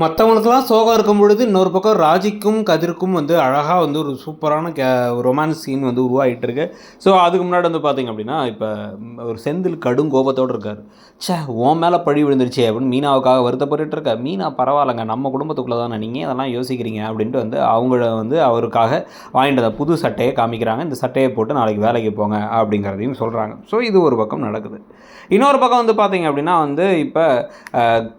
மற்றவங்களுக்குலாம் சோகம் இருக்கும் பொழுது இன்னொரு பக்கம் ராஜிக்கும் கதிர்க்கும் வந்து அழகாக வந்து ஒரு சூப்பரான கே ரொமான்ஸ் சீன் வந்து உருவாகிட்டு இருக்கு ஸோ அதுக்கு முன்னாடி வந்து பார்த்தீங்க அப்படின்னா இப்போ ஒரு செந்தில் கடும் கோபத்தோடு இருக்கார். ச்சே உன் மேலே பழி விழுந்துருச்சே அப்படின்னு மீனாவுக்காக வருத்தப்பட்டு இருக்கா மீனா பரவாயில்லைங்க நம்ம குடும்பத்துக்குள்ளே தானே நீங்கள் அதெல்லாம் யோசிக்கிறீங்க அப்படின்ட்டு வந்து அவங்கள வந்து அவருக்காக வாங்கிட்டு புது சட்டையை காமிக்கிறாங்க. இந்த சட்டையை போட்டு நாளைக்கு வேலைக்கு போங்க அப்படிங்கிறதையும் சொல்கிறாங்க ஸோ இது ஒரு பக்கம் நடக்குது. இன்னொரு பக்கம் வந்து பார்த்தீங்க அப்படின்னா வந்து இப்போ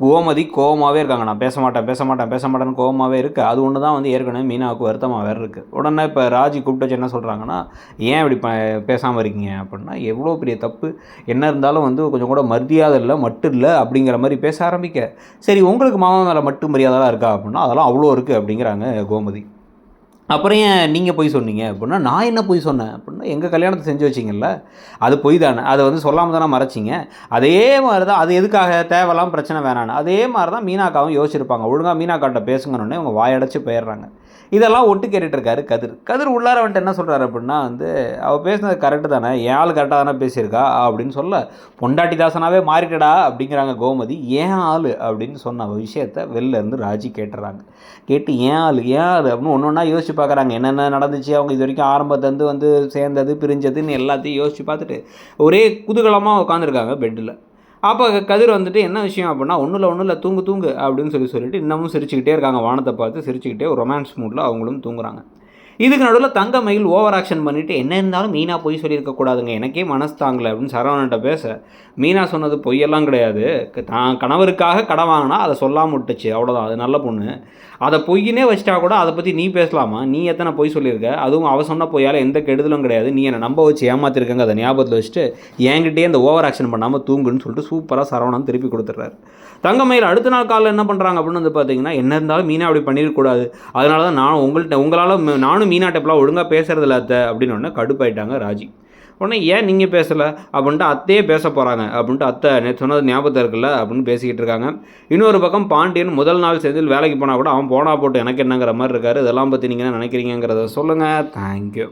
கோமதி கோவமாகவே இருக்காங்க. நான் பேச மாட்டேன். பேச மாட்டேன் பேச மாட்டேன்னு கோவமாகவே இருக்குது அது ஒன்று தான் வந்து ஏற்கனவே மீனாவுக்கு வருத்தமாக வேறு இருக்குது உடனே இப்போ ராஜி கூப்பிட்டு வச்சு என்ன சொல்கிறாங்கன்னா ஏன் இப்படி ப பேசாமல் இருக்கீங்க? அப்படின்னா எவ்வளோ பெரிய தப்பு. என்ன இருந்தாலும் வந்து கொஞ்சம் கூட மரியாதை இல்லை மட்டும் இல்லை அப்படிங்கிற மாதிரி பேச ஆரம்பிக்க. சரி உங்களுக்கு மாமா மேலே மட்டும் மரியாதைலாம் இருக்கா அப்படின்னா அதெல்லாம் அவ்வளோ இருக்குது அப்படிங்கிறாங்க கோமதி. அப்புறம் ஏன் நீங்கள் போய் சொன்னீங்க? அப்படின்னா நான் என்ன போய் சொன்னேன்? அப்படின்னா எங்கள் கல்யாணத்தை செஞ்சு வச்சிங்கல்ல அது பொய் தானே. அதை வந்து சொல்லாமல் தானே மறைச்சிங்க. அதே மாதிரி தான் அது எதுக்காக? தேவையில்லாம் பிரச்சனை வேணான்னு. அதே மாதிரி தான் மீனாக்காவும் யோசிச்சிருப்பாங்க. ஒழுங்காக மீனாக்காட்ட பேசுங்கன்னு அவங்க வாயடைச்சு போயிடுறாங்க. இதெல்லாம் ஒட்டு கேட்டுட்ருக்காரு கதிர். கதிர் உள்ளார வந்துட்டு என்ன சொல்கிறாரு அப்படின்னா வந்து அவள் பேசினது கரெக்டு தானே என் ஆள் கரெக்டாக தானே பேசியிருக்கா? அப்படின்னு சொல்ல பொண்டாட்டி தாசனாவே மாறிட்டடா அப்படிங்கிறாங்க கோமதி. ஏன் ஆள்? அப்படின்னு சொன்ன விஷயத்த வெளில இருந்து ராஜி கேட்டுறாங்க கேட்டு ஏன் ஆள்? ஏன் ஆள்? அப்படின்னு ஒன்று ஒன்றா யோசிச்சு பார்க்குறாங்க என்னென்ன நடந்துச்சு? அவங்க இது வரைக்கும் ஆரம்பத்துலேருந்து வந்து சேர்ந்தது பிரிஞ்சதுன்னு எல்லாத்தையும் யோசிச்சு பார்த்துட்டு ஒரே குதூகலமாக உட்காந்துருக்காங்க பெட்டில். அப்போ கதிர் வந்துட்டு என்ன விஷயம் அப்படின்னா ஒன்றும் இல்லை ஒன்றும் இல்லை தூங்கு தூங்கு அப்படின்னு சொல்லி சொல்லிட்டு இன்னமும் சிரிச்சுக்கிட்டே இருக்காங்க. வானத்தை பார்த்து சிரிச்சுக்கிட்டே ஒரு ரொமான்ஸ் மூடில் அவங்களும் தூங்குறாங்க. இதுக்கு நடுவில் தங்க மயில் ஓவர் ஆக்ஷன் பண்ணிவிட்டு என்ன இருந்தாலும் மீனா பொய் சொல்லியிருக்கக்கூடாதுங்க எனக்கே மனசு தாங்கலை அப்படின்னு சரவணன்ட்ட பேச. மீனா சொன்னது பொய்யெல்லாம் கிடையாது. க- தான் கணவருக்காக கடன் வாங்கினா அதை சொல்லாமல் விட்டுச்சு. அவ்வளோதான் அது நல்ல பொண்ணு. அதை பொய்னே வச்சிட்டா கூட அதை பற்றி நீ பேசலாமா? நீ எத்தனை பொய் சொல்லியிருக்க? அதுவும் அவ சொன்ன பொய்யால் எந்த கெடுதலும் கிடையாது. நீ என்னை நம்ப வச்சு ஏமாத்திருக்கங்க. அதை ஞாபகத்தில் வச்சுட்டு என்கிட்டயே அந்த ஓவர் ஆக்ஷன் பண்ணாமல் தூங்குன்னு சொல்லிட்டு சூப்பராக சரவணன் திருப்பி கொடுத்துட்றாரு. தங்கமயில் அடுத்த நாள் காலையில் என்ன பண்ணுறாங்க அப்படின்னு வந்து பார்த்தீங்கன்னா என்ன இருந்தாலும் மீனா அப்படி பண்ணிடக்கூடாது அதனால தான் நான் உங்கள்கிட்ட உங்களால் நானும் நானும் மீனா ஒழுங்காக பேசுகிறது இல்லை அத்தை அப்படின்னு உடனே கடுப்பாயிட்டாங்க ராஜி. உடனே ஏன் நீங்கள் பேசலை? அப்படின்ட்டு அத்தையே பேச போகிறாங்க அப்படின்ட்டு அத்தை நேற்று சொன்னது ஞாபகத்தில் இருக்குல்ல அப்படின்னு பேசிக்கிட்டு இருக்காங்க. இன்னொரு பக்கம் பாண்டியன் முதல் நாள் செந்தில் வேலைக்கு போனால் கூட அவன் போனால் போட்டு எனக்கு என்னங்கிற மாதிரி இருக்காரு இதெல்லாம் பற்றி நீங்கள் என்ன நினைக்கிறீங்கிறத சொல்லுங்கள் தேங்க்யூ